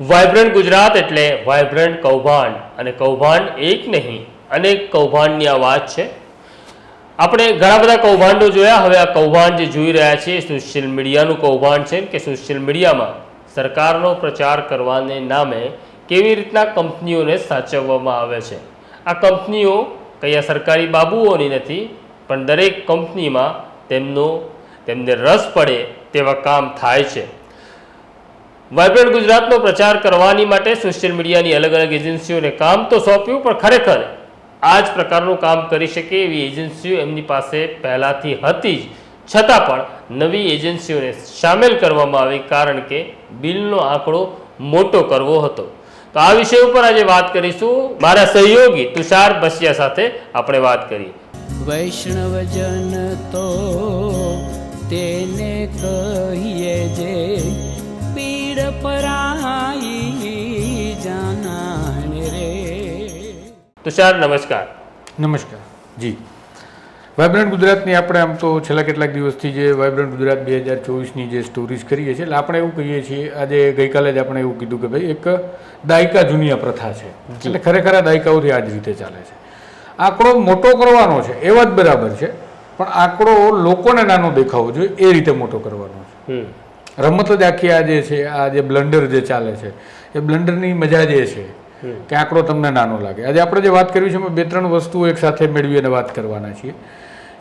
Vibrant Gujarat એટલે vibrant કૌભાંડ. અને કૌભાંડ એક નહીં, અનેક કૌભાંડની આ વાત છે. આપણે ઘણા બધા કૌભાંડો જોયા. હવે આ કૌભાંડ જે જોઈ રહ્યા છીએ સોશિયલ મીડિયાનું કૌભાંડ છે કે સોશિયલ મીડિયામાં સરકારનો પ્રચાર કરવાને નામે કેવી રીતના કંપનીઓને સાચવવામાં આવે છે. આ કંપનીઓ કયા સરકારી બાબુઓની નથી, પણ દરેક કંપનીમાં તેમનો, તેમને રસ પડે તેવા કામ થાય છે. વાઇબ્રન્ટ ગુજરાતનો પ્રચાર કરવાની માટે સોશિયલ મીડિયાની અલગ અલગ એજન્સીઓને કામ તો સોંપ્યું, પણ ખરેખર આ જ પ્રકારનું કામ કરી શકે એવી એજન્સીઓ એમની પાસે પહેલાંથી હતી જ. છતાં પણ નવી એજન્સીઓને સામેલ કરવામાં આવી કારણ કે બિલનો આંકડો મોટો કરવો હતો. તો આ વિષય ઉપર આજે વાત કરીશું. મારા સહયોગી તુષાર બસિયા સાથે આપણે વાત કરીએ. વૈષ્ણવજન તો તેને કહીએ જે પીડ પરાઈ જાનાને રે તુષાર નમસ્કાર નમસ્કાર જી વાઇબ્રન્ટ ગુજરાતની આપણે આમ તો છેલ્લા કેટલાક દિવસથી જે વાઇબ્રન્ટ ગુજરાત બે હજાર ચોવીસની જે સ્ટોરીઝ કરીએ છીએ એટલે આપણે એવું કહીએ છીએ આજે ગઈકાલે જ આપણે એવું કીધું કે ભાઈ એક દાયકા જૂની આ પ્રથા છે. એટલે ખરેખર આ દાયકાઓથી આ જ રીતે ચાલે છે. આંકડો મોટો કરવાનો છે એવા જ બરાબર છે પણ આંકડો લોકોને નાનો દેખાવો જોઈએ એ રીતે મોટો કરવાનો છે. રમત જ આખી આ જે છે આ જે બ્લન્ડર જે ચાલે છે એ બ્લન્ડરની મજા જે છે કે આંકડો તમને નાનો લાગે. આજે આપણે જે વાત કરવી છે અમે બે ત્રણ વસ્તુઓ એક સાથે મેળવી અને વાત કરવાના છીએ.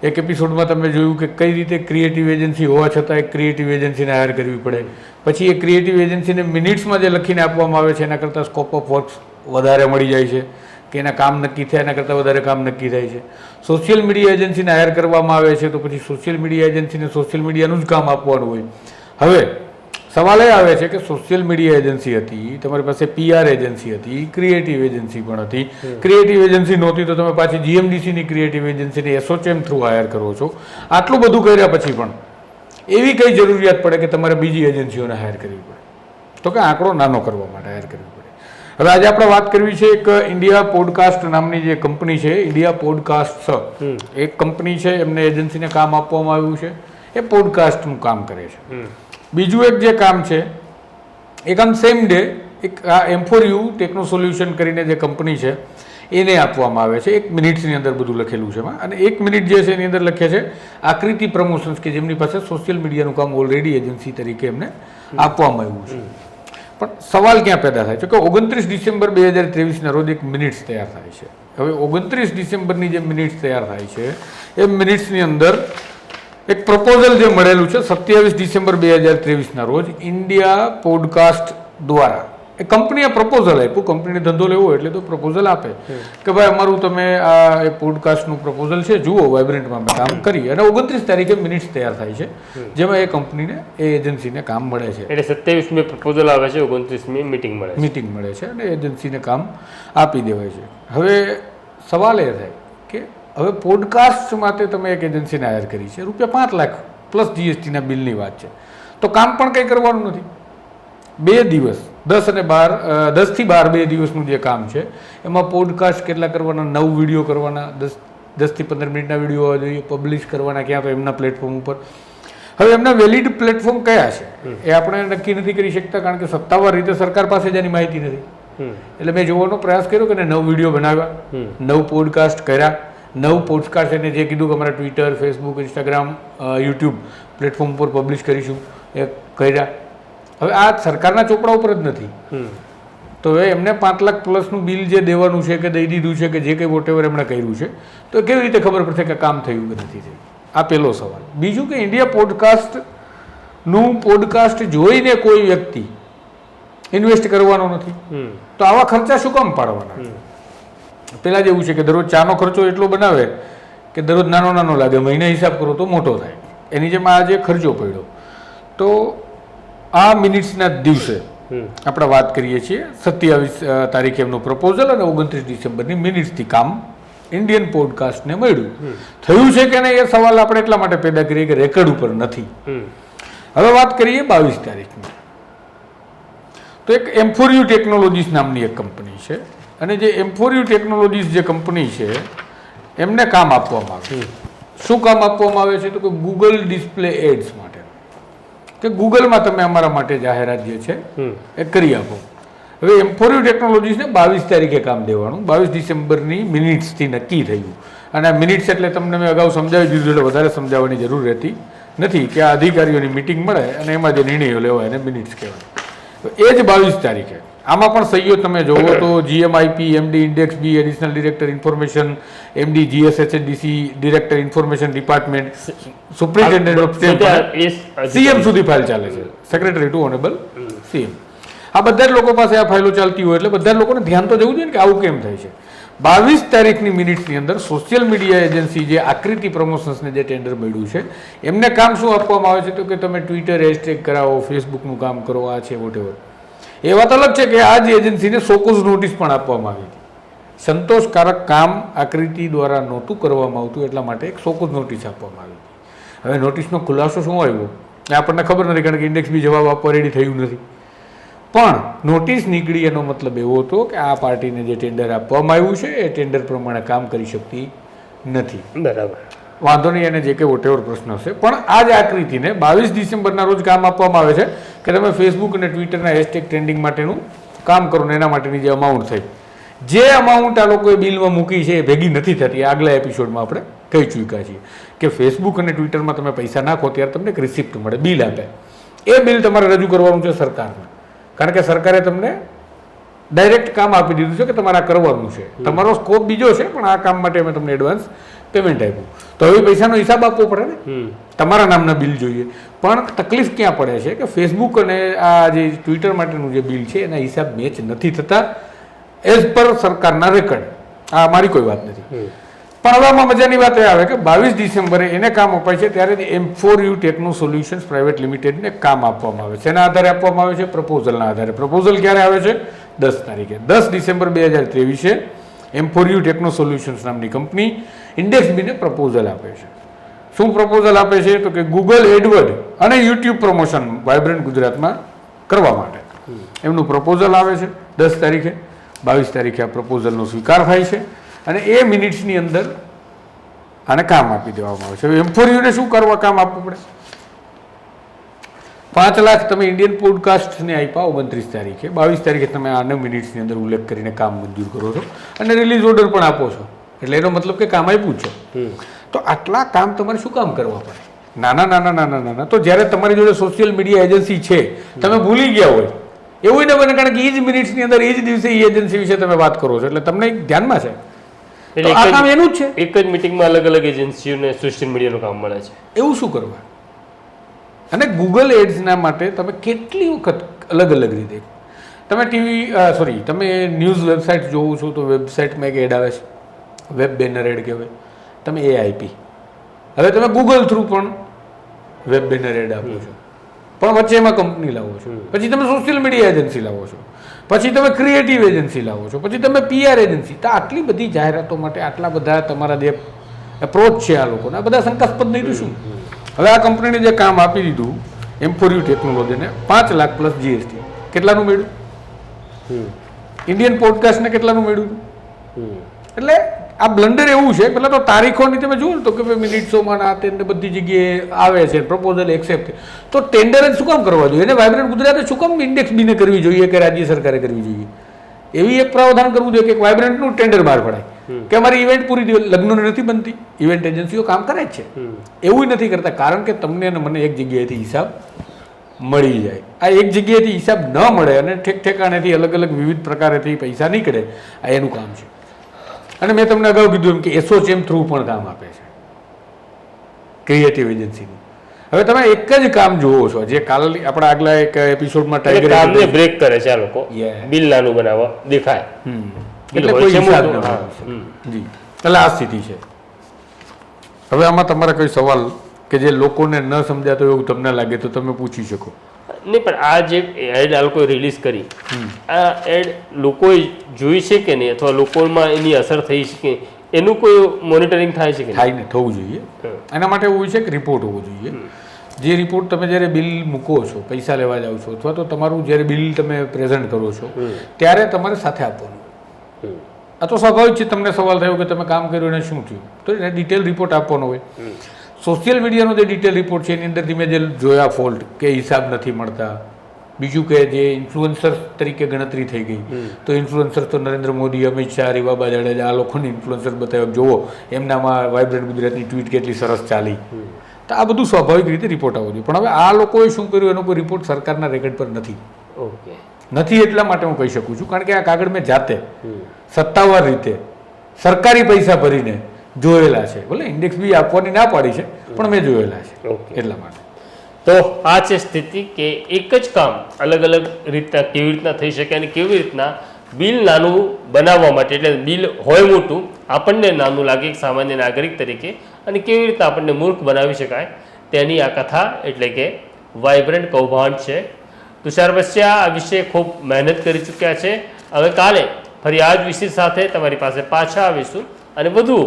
એક એપિસોડમાં તમે જોયું કે કઈ રીતે ક્રિએટિવ એજન્સી હોવા છતાં એક ક્રિએટિવ એજન્સીને હાયર કરવી પડે. પછી એ ક્રિએટિવ એજન્સીને મિનિટ્સમાં જે લખીને આપવામાં આવે છે એના કરતાં સ્કોપ ઓફ વર્ક્સ વધારે મળી જાય છે કે એના કામ નક્કી થાય એના કરતાં વધારે કામ નક્કી થાય છે. સોશિયલ મીડિયા એજન્સીને હાયર કરવામાં આવે છે તો પછી સોશિયલ મીડિયા એજન્સીને સોશિયલ મીડિયાનું જ કામ આપવાનું હોય. હવે સવાલ એ આવે છે કે સોશિયલ મીડિયા એજન્સી હતી તમારી પાસે પીઆર એજન્સી હતી ક્રિએટિવ એજન્સી પણ હતી. ક્રિએટિવ એજન્સી નહોતી તો તમે પાછી જીએમડીસીની ક્રિએટિવ એજન્સીને એસોચેમ થ્રુ હાયર કરો છો. આટલું બધું કર્યા પછી પણ એવી કઈ જરૂરિયાત પડે કે તમારે બીજી એજન્સીઓને હાયર કરવી પડે? તો કે આંકડો નાનો કરવા માટે હાયર કરવી પડે. હવે આજે આપણે વાત કરવી છે એક ઇન્ડિયા પોડકાસ્ટ નામની જે કંપની છે ઇન્ડિયા પોડકાસ્ટ એક કંપની છે એમને એજન્સીને કામ આપવામાં આવ્યું છે. એ પોડકાસ્ટનું કામ કરે છે. બીજું એક જે કામ છે એ કામ સેમ ડે એક આ એમ્ફોરિયુ ટેકનો સોલ્યુશન કરીને જે કંપની છે એને આપવામાં આવે છે. એક મિનિટ્સની અંદર બધું લખેલું છે એમાં. અને એક મિનિટ જે છે એની અંદર લખે છે આકૃતિ પ્રમોશન્સ કે જેમની પાસે સોશિયલ મીડિયાનું કામ ઓલરેડી એજન્સી તરીકે એમને આપવામાં આવ્યું છે. પણ સવાલ ક્યાં પેદા થાય છે? કે ઓગણત્રીસ ડિસેમ્બર બે હજાર ત્રેવીસના રોજ એક મિનિટ્સ તૈયાર થાય છે. હવે ઓગણત્રીસ ડિસેમ્બરની જે મિનિટ્સ તૈયાર થાય છે એ મિનિટ્સની અંદર એક પ્રપોઝલ જે મળેલું છે સત્યાવીસ ડિસેમ્બર બે હજાર ત્રેવીસના રોજ ઇન્ડિયા પોડકાસ્ટ દ્વારા. એ કંપનીએ પ્રપોઝલ આપ્યું. કંપનીને ધંધો લેવો એટલે તો પ્રપોઝલ આપે. કે ભાઈ અમારું તમે આ પોડકાસ્ટનું પ્રપોઝલ છે જુઓ વાઇબ્રન્ટમાં અમે કામ કરીએ. અને ઓગણત્રીસ તારીખે મિનિટ્સ તૈયાર થાય છે જેમાં એ કંપનીને એ એજન્સીને કામ મળે છે. એટલે સત્યાવીસમી પ્રપોઝલ આવે છે ઓગણત્રીસમી મિટિંગ મળે મીટિંગ મળે છે અને એજન્સીને કામ આપી દેવાય છે. હવે સવાલ એ થાય કે હવે પોડકાસ્ટ માટે તમે એક એજન્સીને હાયર કરી છે. રૂપિયા પાંચ લાખ પ્લસ જીએસટીના બિલની વાત છે. તો કામ પણ કંઈ કરવાનું નથી. બે દિવસ દસ અને બાર દસથી બાર બે દિવસનું જે કામ છે એમાં પોડકાસ્ટ કેટલા કરવાના નવ વીડિયો કરવાના દસ દસથી પંદર મિનિટના વીડિયો હોવા જોઈએ પબ્લિશ કરવાના ક્યાં તો એમના પ્લેટફોર્મ ઉપર. હવે એમના વેલિડ પ્લેટફોર્મ કયા છે? એ આપણે નક્કી નથી કરી શકતા કારણ કે સત્તાવાર રીતે સરકાર પાસે જ એની માહિતી નથી. એટલે મેં જોવાનો પ્રયાસ કર્યો કે નવ વીડિયો બનાવ્યા નવ પોડકાસ્ટ કર્યા નવ પોડકાસ્ટ એને જે કીધું કે અમારા Twitter Facebook Instagram YouTube platform ઉપર પબ્લિશ કરીશું એ કર્યા. હવે આ સરકારના ચોપડા ઉપર જ નથી. તો હવે એમને પાંચ લાખ પ્લસનું બિલ જે દેવાનું છે કે દઈ દીધું છે કે જે કંઈ વોટ એમણે કર્યું છે તો કેવી રીતે ખબર પડશે કે કામ થયું કે નથી થયું? આ પહેલો સવાલ. બીજું કે ઇન્ડિયા પોડકાસ્ટનું પોડકાસ્ટ જોઈને કોઈ વ્યક્તિ ઇન્વેસ્ટ કરવાનો નથી. તો આવા ખર્ચા શું કામ પાડવાના? પેલા જેવું છે કે દરરોજ ચાનો ખર્ચો એટલો બનાવે કે દરરોજ નાનો નાનો લાગે. મહિને હિસાબ કરો તો મોટો થાય. એની જેમ આ જે ખર્ચો પડ્યો. તો આ મિનિટ્સના દિવસે આપણે વાત કરીએ છીએ સત્યાવીસ તારીખે એમનું પ્રપોઝલ અને ઓગણત્રીસ ડિસેમ્બરની મિનિટ્સથી કામ ઇન્ડિયન પોડકાસ્ટને મળ્યું. થયું છે કે નહીં એ સવાલ આપણે એટલા માટે પેદા કરીએ કે રેકર્ડ ઉપર નથી. હવે વાત કરીએ બાવીસ તારીખની. તો એક એમ્ફોરિયુ ટેકનોલોજીસ નામની એક કંપની છે. અને જે એમ્ફોરિયુ ટેકનોલોજીસ જે કંપની છે એમને કામ આપવામાં આવે. શું કામ આપવામાં આવે છે? તો કે ગૂગલ ડિસ્પ્લે એડ્સ માટે. કે ગૂગલમાં તમે અમારા માટે જાહેરાત જે છે એ કરી આપો. હવે એમ્ફોરિયો ટેકનોલોજીસને બાવીસ તારીખે કામ દેવાનું. બાવીસ ડિસેમ્બરની મિનિટ્સથી નક્કી થયું અને આ મિનિટ્સ એટલે તમને મેં અગાઉ સમજાવી દીધું એટલે વધારે સમજાવવાની જરૂર રહેતી નથી કે આ અધિકારીઓની મિટિંગ મળે અને એમાં જે નિર્ણયો લેવાય એને મિનિટ્સ કહેવાય. તો એ જ બાવીસ તારીખે. આમાં પણ સહીઓ તમે જોવો તો GMIP MD index B additional director information MD GSHDC director information department superintendent of state CM સુધી ફાઇલ ચાલે છે. સેક્રેટરી ટુ ઓનેબલ સીએમ આ બધા જ લોકો પાસે આ ફાઇલો ચાલતી હોય એટલે બધા લોકોને ધ્યાન તો જવું જોઈએ ને કે આવું કેમ થાય છે. બાવીસ તારીખની મિનિટની અંદર સોશિયલ મીડિયા એજન્સી જે આકૃતિ પ્રમોશન્સને જે ટેન્ડર મળ્યું છે એમને કામ શું આપવામાં આવે છે તો કે તમે ટ્વિટર હેશટેગ કરાવો ફેસબુકનું કામ કરો આ છે વોટેવર એ વાત અલગ છે કે આ જ એજન્સીને સોકોઝ નોટિસ પણ આપવામાં આવી હતી. સંતોષકારક કામ આકૃતિ દ્વારા નહોતું કરવામાં આવતું એટલા માટે એક સોકોઝ નોટિસ આપવામાં આવી હતી. હવે નોટિસનો ખુલાસો શું આવ્યો? એ આપણને ખબર નથી કારણ કે ઇન્ડેક્સ બી જવાબ આપવા રેડી થયું નથી. પણ નોટિસ નીકળી એનો મતલબ એવો હતો કે આ પાર્ટીને જે ટેન્ડર આપવામાં આવ્યું છે એ ટેન્ડર પ્રમાણે કામ કરી શકતી નથી. બરાબર. વાંધો નહીં એને જે કે વોટેવર પ્રશ્ન હશે. પણ આ જ આકૃતિને બાવીસ ડિસેમ્બરના રોજ કામ આપવામાં આવે છે. કે તમે ફેસબુક અને ટ્વિટરના હેશટેગ ટ્રેન્ડિંગ માટેનું કામ કરો ને એના માટેની જે અમાઉન્ટ થઈ. જે અમાઉન્ટ આ લોકોએ બિલમાં મૂકી છે એ ભેગી નથી થતી. આગલા એપિસોડમાં આપણે કહી ચૂક્યા છીએ કે ફેસબુક અને ટ્વિટરમાં તમે પૈસા નાખો ત્યારે તમને એક રિસિપ્ટ મળે બિલ આપે. એ બિલ તમારે રજૂ કરવાનું છે સરકારને. કારણ કે સરકારે તમને ડાયરેક્ટ કામ આપી દીધું છે કે તમારે આ કરવાનું છે. તમારો સ્કોપ બીજો છે પણ આ કામ માટે અમે તમને એડવાન્સ પેમેન્ટ આપ્યું. તો હવે પૈસાનો હિસાબ આપવો પડે ને? તમારા નામના બિલ જોઈએ. પણ તકલીફ ક્યાં પડે છે કે ફેસબુક અને આ જે ટ્વિટર માટેનું જે બિલ છે એના હિસાબ મેચ નથી થતા. એઝ પર સરકારના રેકર્ડ આ મારી કોઈ વાત નથી. પણ હવે આમાં મજાની વાત એ આવે કે બાવીસ ડિસેમ્બરે એને કામ અપાય છે ત્યારે M four U techno solutions private લિમિટેડને કામ આપવામાં આવે છે. એના આધારે આપવામાં આવે છે પ્રપોઝલના આધારે. પ્રપોઝલ ક્યારે આવે છે? દસ તારીખે. દસ ડિસેમ્બર બે હજાર ત્રેવીસે M four U techno solutions નામની કંપની ઇન્ડેક્સ બીને પ્રપોઝલ આપે છે. શું પ્રપોઝલ આપે છે? તો કે ગૂગલ એડવર્ડ અને યુટ્યુબ પ્રમોશન વાઇબ્રન્ટ ગુજરાતમાં કરવા માટે. એમનું પ્રપોઝલ આવે છે દસ તારીખે. બાવીસ તારીખે આ પ્રપોઝલનો સ્વીકાર થાય છે. અને એ મિનિટ્સની અંદર આને કામ આપી દેવામાં આવે છે. હવે એમ્ફોરિયુને શું કરવા કામ આપવું પડે? પાંચ લાખ તમે ઇન્ડિયન પોડકાસ્ટને આપ્યા ઓગણત્રીસ તારીખે. બાવીસ તારીખે તમે આને મિનિટ્સની અંદર ઉલ્લેખ કરીને કામ મંજૂર કરો છો. અને રિલીઝ ઓર્ડર પણ આપો છો. એટલે એનો મતલબ કે કામ આપ્યું છે. તો આટલા કામ તમારે શું કામ કરવા પડે? નાના નાના નાના નાના. તો જ્યારે તમારી જોડે સોશિયલ મીડિયા એજન્સી છે તમે ભૂલી ગયા હોય. એવું ન બને કારણ કે એ જ મિનિટ્સની અંદર એ જ દિવસે એ એજન્સી વિશે તમે વાત કરો છો. એટલે તમને ધ્યાનમાં છે. એટલે આ કામ એનું જ છે. એક જ મિટિંગમાં અલગ અલગ એજન્સીઓને સોશિયલ મીડિયાનું કામ મળે છે. એવું શું કરવા? અને ગૂગલ એડ્સના માટે તમે કેટલી વખત અલગ અલગ રીતે તમે ટીવી સોરી તમે ન્યૂઝ વેબસાઇટ જોવો છો તો વેબસાઇટમાં એક એડ આવે છે. વેબ બેનર એડ કહેવાય. તમે એ આપી હવે તમે ગૂગલ થ્રુ પણ વેબ બેનર એડ આપો છો. પણ વચ્ચે એમાં કંપની લાવો છો. પછી તમે સોશિયલ મીડિયા એજન્સી લાવો છો. પછી તમે ક્રિએટિવ એજન્સી લાવો છો. પછી તમે પીઆર એજન્સી તો આટલી બધી જાહેરાતો માટે આટલા બધા તમારા જે એપ્રોચ છે આ લોકોના આ બધા શંકાસ્પદ નહીં તો શું? હવે આ કંપનીને જે કામ આપી દીધું એમ્ફોરિયુ ટેકનોલોજીને પાંચ લાખ પ્લસ જીએસટી કેટલાનું મળ્યું? ઇન્ડિયન પોડકાસ્ટને કેટલાનું મળ્યું? એટલે આ બ્લન્ડર એવું છે પહેલાં તો તારીખોની તમે જુઓ તો કે ભાઈ મિનિટ્સોમાં ના તેને બધી જગ્યાએ આવે છે પ્રપોઝલ એક્સેપ્ટ તો ટેન્ડર જ શું કામ કરવા જોઈએ? એને વાઇબ્રન્ટ ગુજરાતે શું કામ ઇન્ડેક્સ બીને કરવી જોઈએ કે રાજ્ય સરકારે કરવી જોઈએ? એવી એક પ્રાવધાન કરવું જોઈએ કે વાઇબ્રન્ટનું ટેન્ડર બહાર પડાય. કે અમારી ઇવેન્ટ પૂરી થઈ લગ્નોને નથી બનતી. ઇવેન્ટ એજન્સીઓ કામ કરે જ છે. એવું નથી કરતા. કારણ કે તમને અને મને એક જગ્યાએથી હિસાબ મળી જાય. આ એક જગ્યાએથી હિસાબ ન મળે અને ઠેક ઠેકાણેથી અલગ અલગ વિવિધ પ્રકારેથી પૈસા નીકળે આ એનું કામ છે. અને મેં તમને અગાઉ કીધું એમ કે એસોચેમ થ્રુ પણ કામ આપે છે. ક્રિએટિવ એજન્સીનું હવે તમે એક જ કામ જોવો છો. જે કાલ આપણા આગલા એક એપિસોડમાં ટાઈગર કામને બ્રેક કરે છે આ લોકો. Yeah. બિલ નાનું બનાવવા. દેખાય. એટલે કોઈ હિસાબ ન. જી. એટલે આ સ્થિતિ છે. હવે આમાં તમારા કોઈ સવાલ કે જે લોકોને ન સમજાતો એવું તમને લાગે તો તમે પૂછી શકો. નહીં પણ આ જે એડ આ લોકોએ રિલીઝ કરી આ એડ લોકોએ જોઈ છે કે નહીં? અથવા લોકોમાં એની અસર થઈ છે કે એનું કોઈ મોનિટરિંગ થાય છે કે થાય નહીં થવું જોઈએ. એના માટે એવું છે કે રિપોર્ટ હોવો જોઈએ. જે રિપોર્ટ તમે જ્યારે બિલ મૂકો છો પૈસા લેવા જાઓ છો અથવા તો તમારું જ્યારે બિલ તમે પ્રેઝન્ટ કરો છો ત્યારે તમારે સાથે આપવાનું. આ તો સ્વાભાવિક છે તમને સવાલ થયો કે તમે કામ કર્યું અને શું થયું? તો એને ડિટેલ રિપોર્ટ આપવાનો હોય. સોશિયલ મીડિયાનો જે ડિટેલ રિપોર્ટ છે એની અંદરથી મેં જે જોયા ફોલ્ટ કે હિસાબ નથી મળતા. બીજું કે જે ઇન્ફ્લુઅન્સર તરીકે ગણતરી થઈ ગઈ. તો ઇન્ફ્લુઅન્સર તો નરેન્દ્ર મોદી અમિત શાહ રીવાબા જાડેજા આ લોકોને ઇન્ફ્લુઅન્સર બતાવ્યો. જુઓ એમનામાં વાઇબ્રન્ટ ગુજરાતની ટ્વીટ કેટલી સરસ ચાલી. તો આ બધું સ્વાભાવિક રીતે રિપોર્ટ આવવો જોઈએ. પણ હવે આ લોકોએ શું કર્યું? એનો કોઈ રિપોર્ટ સરકારના રેકોર્ડ પર નથી. ઓકે. નથી એટલા માટે હું કહી શકું છું. કારણ કે આ કાગળ મેં જાતે સત્તાવાર રીતે સરકારી પૈસા ભરીને જોયેલા છે. ભલે ઇન્ડેક્સ બી આપવાની ના પાડી છે પણ મેં જોયેલા છે. એટલા માટે. તો આ છે સ્થિતિ કે એક જ કામ અલગ અલગ રીતના કેવી રીતના થઈ શકે અને કેવી રીતના બિલ નાનું બનાવવા માટે એટલે બિલ હોય મોટું આપણને નાનું લાગે સામાન્ય નાગરિક તરીકે અને કેવી રીતના આપણને મૂર્ખ બનાવી શકાય તેની આ કથા એટલે કે વાઇબ્રન્ટ કૌભાંડ છે. તુષાર બસ્યા આ વિશે ખૂબ મહેનત કરી ચૂક્યા છે. હવે કાલે ફરી આ જ વિષય સાથે તમારી પાસે પાછા આવીશું અને વધુ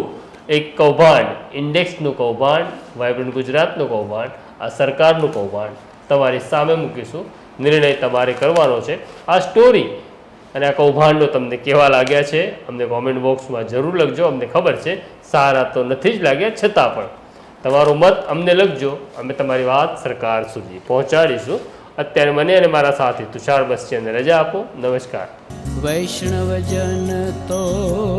એક કૌભાંડ, ઇન્ડેક્સનું કૌભાંડ વાઇબ્રન્ટ ગુજરાતનું કૌભાંડ, આ સરકારનું કૌભાંડ. તમારી સામે મૂકીશું. નિર્ણય તમારે કરવાનો છે. આ સ્ટોરી અને આ કૌભાંડો તમને કેવા લાગ્યા છે, અમને કોમેન્ટ બોક્સમાં જરૂર લખજો. અમને ખબર છે, સારા તો નથી જ લાગ્યા, છતાં પણ. તમારો મત અમને લખજો. અમે તમારી વાત સરકાર સુધી પહોંચાડીશું. અત્યારે મને અને મારા સાથી તુષાર બસ્યાને રજા આપો. નમસ્કાર. વૈષ્ણવજન તો